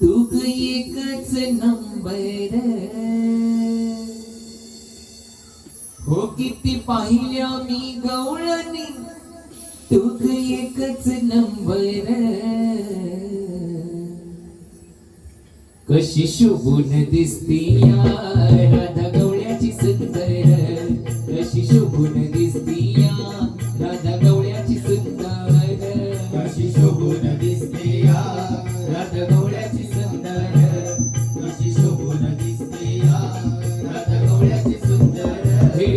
तुक एकच नंबर हो किती पाहिल्या मी गवळणी. तुक एकच नंबर कशी शोभून दिसती यार.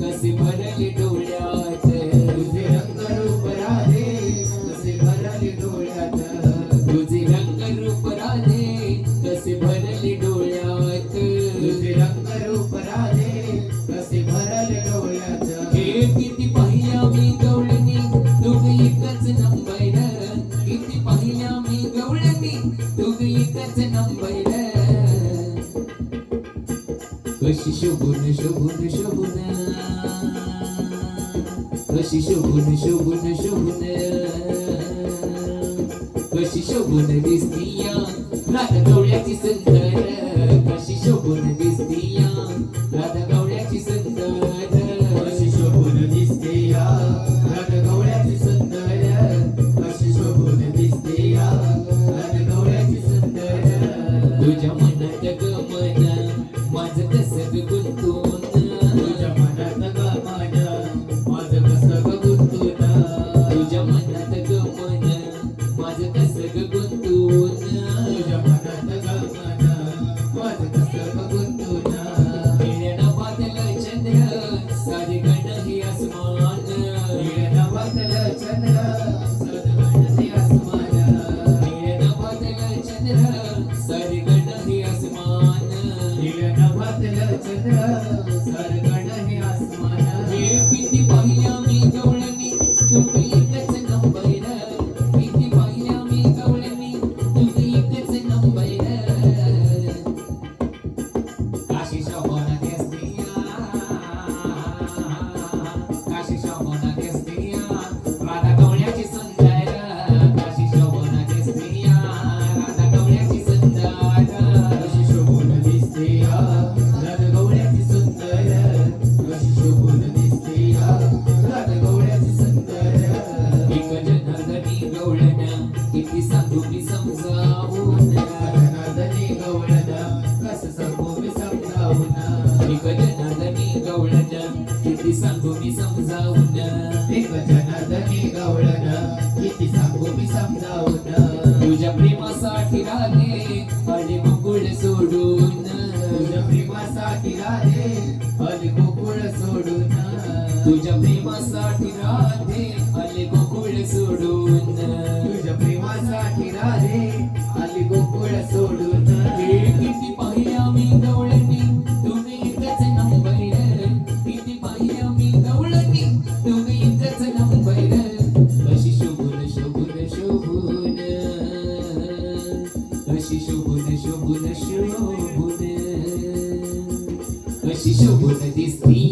कसे भरले डोळ्यात? तुझे रंग रूप राधे मी गवळणी तुझ एकच नंबर किती पाहिल्या मी गवळणी तुझ एकच number Kashi shobune shobune shobune Kashi shobune shobune shobune Kashi shobune visniya Rada doryati sundara तरी सांगू मी समजावून? देव जनार्दने गवळण किती सांगू मी समजावून? तुझ्या प्रेमासाठी राहते अरे गोकुळ सोडून. तुझ्या प्रेमासाठी राहते अरे गोकुळ सोडून. तुझ्या प्रेमासाठी राहते अरे गोकुळ सोडून. se jogou, cê descreve.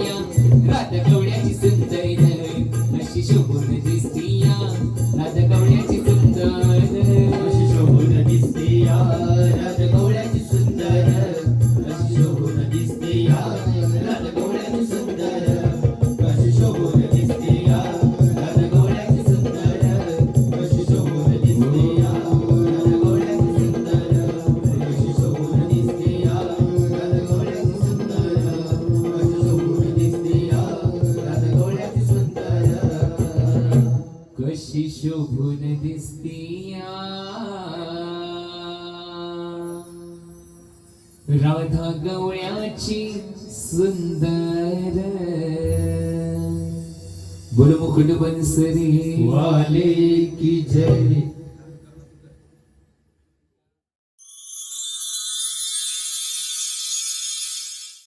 कशी शोभून दिसतीया राधा गवळ्याची सुंदर बोल बनसरी वाले की जय